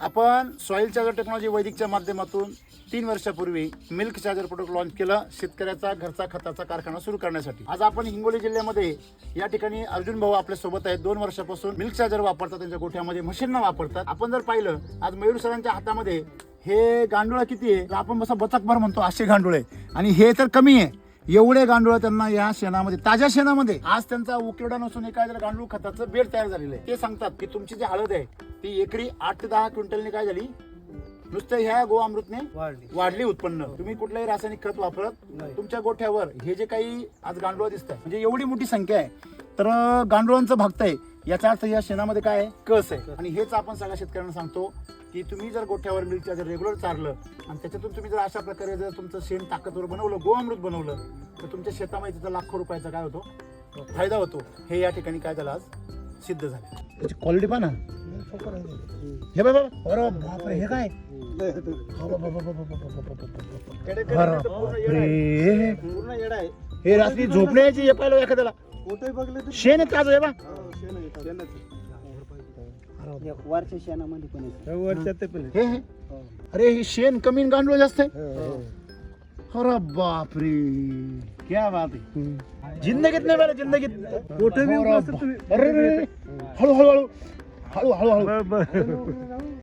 आपण soil charger technology वैदिकच्या माध्यमातून तीन वर्षापूर्वी मिल्क चार्जर प्रोडक्ट लॉन्च केलं शेतकऱ्याचा घरचा खताचा कारखाना सुरू करण्यासाठी. आज आपण हिंगोली जिल्ह्यामध्ये या ठिकाणी अर्जुन भाऊ आपल्यासोबत आहेत. दोन वर्षापासून मिल्क चार्जर वापरतात त्यांच्या गोठ्यामध्ये मशीन वापरतात. आपण जर पाहिलं आज मयूर सरांच्या हातामध्ये हे गांडुळा किती आहे? आपण जसं बचकभर म्हणतो असे गांडूळ आहे आणि हे तर कमी आहे. एवढे गांडूळ त्यांना या शेणामध्ये ताज्या शेणामध्ये. आज त्यांचा उकिरडा नसून एका जर गांडूळ खताचं बेड तयार झालेलं आहे. ते सांगतात की तुमची जी हळद आहे ती एकरी आठ ते दहा क्विंटलने काय झाली? नुसतं ह्या गो अमृतने वाढली. वाढली उत्पन्न. तुम्ही कुठलंही रासायनिक खत वापरत नाही. तुमच्या गोठ्यावर हे जे काही आज गांडूळ दिसत म्हणजे एवढी मोठी संख्या आहे तर गांडुळांचं भागतंय याचा अर्थ या शेणामध्ये काय आहे? कस आहे? आणि हेच आपण सगळ्या शेतकऱ्यांना सांगतो की तुम्ही जर गोठ्यावर मिल्क जर रेग्युलर चारलं आणि त्याच्यातून तुम्ही जर अशा प्रकारे जर तुमचं शेण ताकदवर बनवलं गोअमृत बनवलं तर तुमच्या शेतामध्ये त्याचा लाखो रुपयाचा काय होतो? फायदा होतो. हे या ठिकाणी काय झालं आज? सिद्ध झालं. त्याची क्वालिटी पहा ना. हे बाबा अरे बापरे हे काय? बापरे. पूर्ण येडा आहे. हे रात्री झोपण्याची हे पाहिलं एखाद्याला? कोठे बघले तर शेण आहे ताजं आहे बा? हो, शेण आहे, शेणच आहे. या वरच्या शेणामध्ये पण येतं. वर्षात ते पण हे हे. हो. अरे हे शेण कमी आणि गांडूळ जास्त आहे? हो. अरे बापरे. क्या बात आहे. जिंदगीत नाही बरं जिंदगीत. कुठे बी حلوة حلوة حلوة.